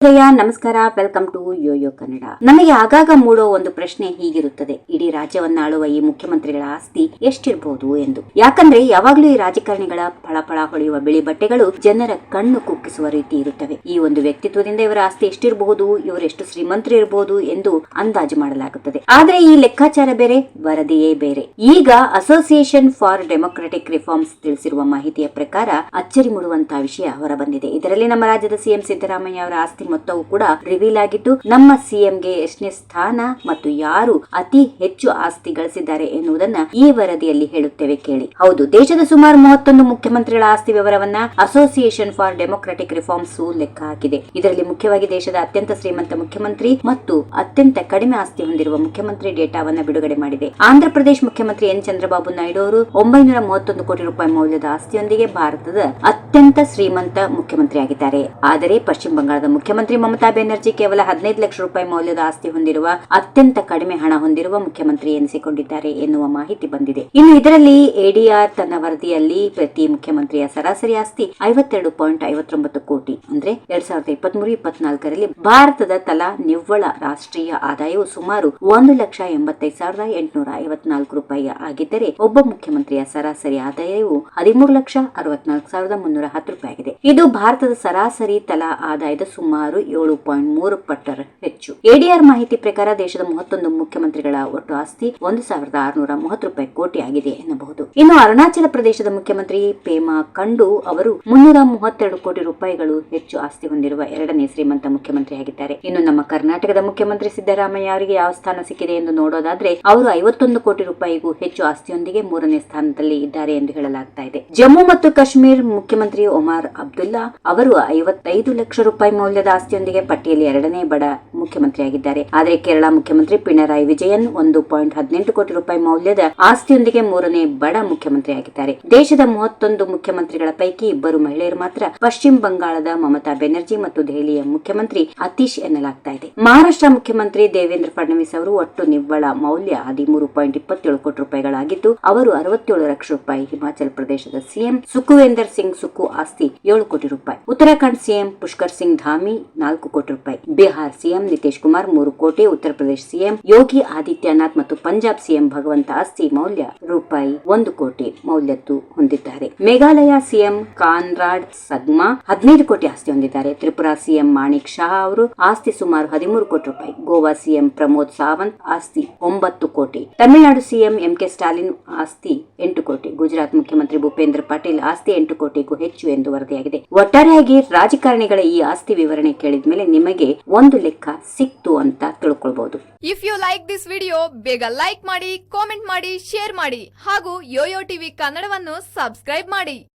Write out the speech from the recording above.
ನಮಸ್ಕಾರ. Welcome to Yoyo Kannada ನಮಗೆ ಆಗಾಗ ಮೂಡೋ ಒಂದು ಪ್ರಶ್ನೆ ಹೀಗಿರುತ್ತದೆ. ಇಡೀ ರಾಜ್ಯವನ್ನಾಳುವ ಈ ಮುಖ್ಯಮಂತ್ರಿಗಳ ಆಸ್ತಿ ಎಷ್ಟಿರಬಹುದು ಎಂದು. ಯಾಕಂದ್ರೆ ಯಾವಾಗ್ಲೂ ಈ ರಾಜಕಾರಣಿಗಳ ಫಳಫಳ ಹೊಳೆಯುವ ಬಿಳಿ ಬಟ್ಟೆಗಳು ಜನರ ಕಣ್ಣು ಕುಕ್ಕಿಸುವ ರೀತಿ ಇರುತ್ತವೆ. ಈ ಒಂದು ವ್ಯಕ್ತಿತ್ವದಿಂದ ಇವರ ಆಸ್ತಿ ಎಷ್ಟಿರಬಹುದು ಇವರೆಷ್ಟು ಶ್ರೀಮಂತರು ಇರಬಹುದು ಎಂದು ಅಂದಾಜು ಮಾಡಲಾಗುತ್ತದೆ. ಆದ್ರೆ ಈ ಲೆಕ್ಕಾಚಾರ ಬೇರೆ, ವರದಿಯೇ ಬೇರೆ. ಈಗ ಅಸೋಸಿಯೇಷನ್ ಫಾರ್ ಡೆಮೊಕ್ರೆಟಿಕ್ ರಿಫಾರ್ಮ್ಸ್ ತಿಳಿಸಿರುವ ಮಾಹಿತಿಯ ಪ್ರಕಾರ ಅಚ್ಚರಿ ಮೂಡುವಂತಹ ವಿಷಯ ಹೊರಬಂದಿದೆ. ಇದರಲ್ಲಿ ನಮ್ಮ ರಾಜ್ಯದ ಸಿಎಂ ಸಿದ್ದರಾಮಯ್ಯ ಅವರ ಆಸ್ತಿ ಮೊತ್ತವು ಕೂಡ ರಿವೀಲ್ ಆಗಿದ್ದು, ನಮ್ಮ ಸಿಎಂಗೆ ಎಷ್ಟನೇ ಸ್ಥಾನ ಮತ್ತು ಯಾರು ಅತಿ ಹೆಚ್ಚು ಆಸ್ತಿ ಗಳಿಸಿದ್ದಾರೆ ಎನ್ನುವುದನ್ನ ಈ ವರದಿಯಲ್ಲಿ ಹೇಳುತ್ತೇವೆ ಕೇಳಿ. ಹೌದು, ದೇಶದ ಸುಮಾರು ಮೂವತ್ತೊಂದು ಮುಖ್ಯಮಂತ್ರಿಗಳ ಆಸ್ತಿ ವಿವರವನ್ನ ಅಸೋಸಿಯೇಷನ್ ಫಾರ್ ಡೆಮೊಕ್ರೆಟಿಕ್ ರಿಫಾರ್ಮ್ಸ್ ಲೆಕ್ಕ ಹಾಕಿದೆ. ಇದರಲ್ಲಿ ಮುಖ್ಯವಾಗಿ ದೇಶದ ಅತ್ಯಂತ ಶ್ರೀಮಂತ ಮುಖ್ಯಮಂತ್ರಿ ಮತ್ತು ಅತ್ಯಂತ ಕಡಿಮೆ ಆಸ್ತಿ ಹೊಂದಿರುವ ಮುಖ್ಯಮಂತ್ರಿ ಡೇಟಾವನ್ನ ಬಿಡುಗಡೆ ಮಾಡಿದೆ. ಆಂಧ್ರಪ್ರದೇಶ ಮುಖ್ಯಮಂತ್ರಿ ಎನ್ ಚಂದ್ರಬಾಬು ನಾಯ್ಡು ಅವರು ಒಂಬೈನೂರ ಮೂವತ್ತೊಂದು ಕೋಟಿ ರೂಪಾಯಿ ಮೌಲ್ಯದ ಆಸ್ತಿಯೊಂದಿಗೆ ಭಾರತದ ಅತ್ಯಂತ ಶ್ರೀಮಂತ ಮುಖ್ಯಮಂತ್ರಿಯಾಗಿದ್ದಾರೆ. ಆದರೆ ಪಶ್ಚಿಮ ಬಂಗಾಳದ ಮುಖ್ಯಮಂತ್ರಿ ಮಮತಾ ಬ್ಯಾನರ್ಜಿ ಕೇವಲ ಹದಿನೈದು ಲಕ್ಷ ರೂಪಾಯಿ ಮೌಲ್ಯದ ಆಸ್ತಿ ಹೊಂದಿರುವ ಅತ್ಯಂತ ಕಡಿಮೆ ಹಣ ಹೊಂದಿರುವ ಮುಖ್ಯಮಂತ್ರಿ ಎನಿಸಿಕೊಂಡಿದ್ದಾರೆ ಎನ್ನುವ ಮಾಹಿತಿ ಬಂದಿದೆ. ಇನ್ನು ಇದರಲ್ಲಿ ಎಡಿಆರ್ ತನ್ನ ವರದಿಯಲ್ಲಿ ಪ್ರತಿ ಮುಖ್ಯಮಂತ್ರಿಯ ಸರಾಸರಿ ಆಸ್ತಿ ಐವತ್ತೆರಡು ಪಾಯಿಂಟ್ ಐವತ್ತೊಂಬತ್ತು ಕೋಟಿ ಅಂದ್ರೆ ಎರಡ್ ಸಾವಿರದ ಇಪ್ಪತ್ಮೂರು, ಇಪ್ಪತ್ನಾಲ್ಕರಲ್ಲಿ ಭಾರತದ ತಲಾ ನಿವ್ವಳ ರಾಷ್ಟ್ರೀಯ ಆದಾಯವು ಸುಮಾರು ಒಂದು ಲಕ್ಷ ಎಂಬತ್ತೈದು ಸಾವಿರದ ಎಂಟುನೂರ ಐವತ್ನಾಲ್ಕು ರೂಪಾಯಿ ಆಗಿದ್ದರೆ ಒಬ್ಬ ಮುಖ್ಯಮಂತ್ರಿಯ ಸರಾಸರಿ ಆದಾಯವು ಹದಿಮೂರು ಲಕ್ಷ ಅರವತ್ನಾಲ್ಕು ಸಾವಿರದ ಮುನ್ನೂರ ಹತ್ತು ರೂಪಾಯಿ ಆಗಿದೆ. ಇದು ಭಾರತದ ಸರಾಸರಿ ತಲಾ ಆದಾಯದ ಸುಮಾರು ಏಳು ಪಾಯಿಂಟ್ ಮೂರು ಪಟ್ಟರ ಹೆಚ್ಚು. ಎಡಿಆರ್ ಮಾಹಿತಿ ಪ್ರಕಾರ ದೇಶದ ಮೂವತ್ತೊಂದು ಮುಖ್ಯಮಂತ್ರಿಗಳ ಒಟ್ಟು ಆಸ್ತಿ ಒಂದು ಸಾವಿರದ ಆರುನೂರ ಮೂವತ್ತು ರೂಪಾಯಿ ಕೋಟಿ ಆಗಿದೆ ಎನ್ನಬಹುದು. ಇನ್ನು ಅರುಣಾಚಲ ಪ್ರದೇಶದ ಮುಖ್ಯಮಂತ್ರಿ ಪೇಮಾ ಕಂಡು ಅವರು ಮುನ್ನೂರ ಮೂವತ್ತೆರಡು ಕೋಟಿ ರೂಪಾಯಿಗಳು ಹೆಚ್ಚು ಆಸ್ತಿ ಹೊಂದಿರುವ ಎರಡನೇ ಶ್ರೀಮಂತ ಮುಖ್ಯಮಂತ್ರಿಯಾಗಿದ್ದಾರೆ. ಇನ್ನು ನಮ್ಮ ಕರ್ನಾಟಕದ ಮುಖ್ಯಮಂತ್ರಿ ಸಿದ್ದರಾಮಯ್ಯ ಅವರಿಗೆ ಯಾವ ಸ್ಥಾನ ಸಿಕ್ಕಿದೆ ಎಂದು ನೋಡೋದಾದ್ರೆ, ಅವರು ಐವತ್ತೊಂದು ಕೋಟಿ ರೂಪಾಯಿಗೂ ಹೆಚ್ಚು ಆಸ್ತಿಯೊಂದಿಗೆ ಮೂರನೇ ಸ್ಥಾನದಲ್ಲಿ ಇದ್ದಾರೆ ಎಂದು ಹೇಳಲಾಗ್ತಾ ಇದೆ. ಜಮ್ಮು ಮತ್ತು ಕಾಶ್ಮೀರ್ ಮುಖ್ಯಮಂತ್ರಿ ಒಮಾರ್ ಅಬ್ದುಲ್ಲಾ ಅವರು ಐವತ್ತೈದು ಲಕ್ಷ ರೂಪಾಯಿ ಮೌಲ್ಯದ ಆಸ್ತಿಯೊಂದಿಗೆ ಪಟ್ಟಿಯಲ್ಲಿ ಎರಡನೇ ಬಡ ಮುಖ್ಯಮಂತ್ರಿಯಾಗಿದ್ದಾರೆ. ಆದರೆ ಕೇರಳ ಮುಖ್ಯಮಂತ್ರಿ ಪಿಣರಾಯಿ ವಿಜಯನ್ ಒಂದು ಪಾಯಿಂಟ್ ಹದಿನೆಂಟು ಕೋಟಿ ರೂಪಾಯಿ ಮೌಲ್ಯದ ಆಸ್ತಿಯೊಂದಿಗೆ ಮೂರನೇ ಬಡ ಮುಖ್ಯಮಂತ್ರಿಯಾಗಿದ್ದಾರೆ. ದೇಶದ ಮೂವತ್ತೊಂದು ಮುಖ್ಯಮಂತ್ರಿಗಳ ಪೈಕಿ ಇಬ್ಬರು ಮಹಿಳೆಯರು ಮಾತ್ರ ಪಶ್ಚಿಮ ಬಂಗಾಳದ ಮಮತಾ ಬೆನರ್ಜಿ ಮತ್ತು ದೆಹಲಿಯ ಮುಖ್ಯಮಂತ್ರಿ ಅತೀಶ್ ಎನ್ನಲಾಗ್ತಾ ಇದೆ. ಮಹಾರಾಷ್ಟ್ರ ಮುಖ್ಯಮಂತ್ರಿ ದೇವೇಂದ್ರ ಫಡ್ನವೀಸ್ ಅವರು ಒಟ್ಟು ನಿವ್ವಳ ಮೌಲ್ಯ ಹದಿಮೂರು ಪಾಯಿಂಟ್ ಇಪ್ಪತ್ತೇಳು ಕೋಟಿ ರೂಪಾಯಿಗಳಾಗಿದ್ದು, ಅವರು ಅರವತ್ತೇಳು ಲಕ್ಷ ರೂಪಾಯಿ ಹಿಮಾಚಲ ಪ್ರದೇಶದ ಸಿಎಂ ಸುಖುವೇಂದರ್ ಸಿಂಗ್ ಸುಖು ಆಸ್ತಿ ಏಳು ಕೋಟಿ ರೂಪಾಯಿ. ಉತ್ತರಾಖಂಡ್ ಸಿಎಂ ಪುಷ್ಕರ್ ಸಿಂಗ್ ಧಾಮಿ ನಾಲ್ಕು ಕೋಟಿ ರೂಪಾಯಿ. ಬಿಹಾರ್ ಸಿಎಂ ನಿತೀಶ್ ಕುಮಾರ್, ಮೂರು ಕೋಟಿ. ಉತ್ತರ ಪ್ರದೇಶ ಸಿಎಂ ಯೋಗಿ ಆದಿತ್ಯನಾಥ್ ಮತ್ತು ಪಂಜಾಬ್ ಸಿಎಂ ಭಗವಂತ ಆಸ್ತಿ ಮೌಲ್ಯ ರೂಪಾಯಿ ಒಂದು ಕೋಟಿ ಮೌಲ್ಯದ್ದು ಹೊಂದಿದ್ದಾರೆ. ಮೇಘಾಲಯ ಸಿಎಂ ಕಾನ್ರಾಡ್ ಸಗ್ಮಾ ಹದಿನೈದು ಕೋಟಿ ಆಸ್ತಿ ಹೊಂದಿದ್ದಾರೆ. ತ್ರಿಪುರಾ ಸಿಎಂ ಮಾಣಿಕ್ ಶಾ ಅವರು ಆಸ್ತಿ ಸುಮಾರು ಹದಿಮೂರು ಕೋಟಿ ರೂಪಾಯಿ. ಗೋವಾ ಸಿಎಂ ಪ್ರಮೋದ್ ಸಾವಂತ್ ಆಸ್ತಿ ಒಂಬತ್ತು ಕೋಟಿ. Tamil Nadu CM M K Stalin ಆಸ್ತಿ ಎಂಟು ಗುಜರಾತ್ ಮುಖ್ಯಮಂತ್ರಿ ಭೂಪೇಂದ್ರ ಪಾಟೀಲ್ ಆಸ್ತಿ ಎಂಟು ಕೋಟಿಗೂ ಹೆಚ್ಚು ಎಂದು ವರದಿಯಾಗಿದೆ. ಒಟ್ಟಾರೆಯಾಗಿ ರಾಜಕಾರಣಿಗಳ ಈ ಆಸ್ತಿ ವಿವರಣೆ ಕೇಳಿದ ಮೇಲೆ ನಿಮಗೆ ಒಂದು ಲೆಕ್ಕ ಸಿಕ್ತು ಅಂತ ತಿಳ್ಕೊಳ್ಬಹುದು if you like this video ಬೇಗ ಲೈಕ್ ಮಾಡಿ ಕಾಮೆಂಟ್ ಮಾಡಿ ಶೇರ್ ಮಾಡಿ ಹಾಗೂ ಯೋಯೋ ಟಿವಿ ಕನ್ನಡವನ್ನು ಸಬ್ಸ್ಕ್ರೈಬ್ ಮಾಡಿ.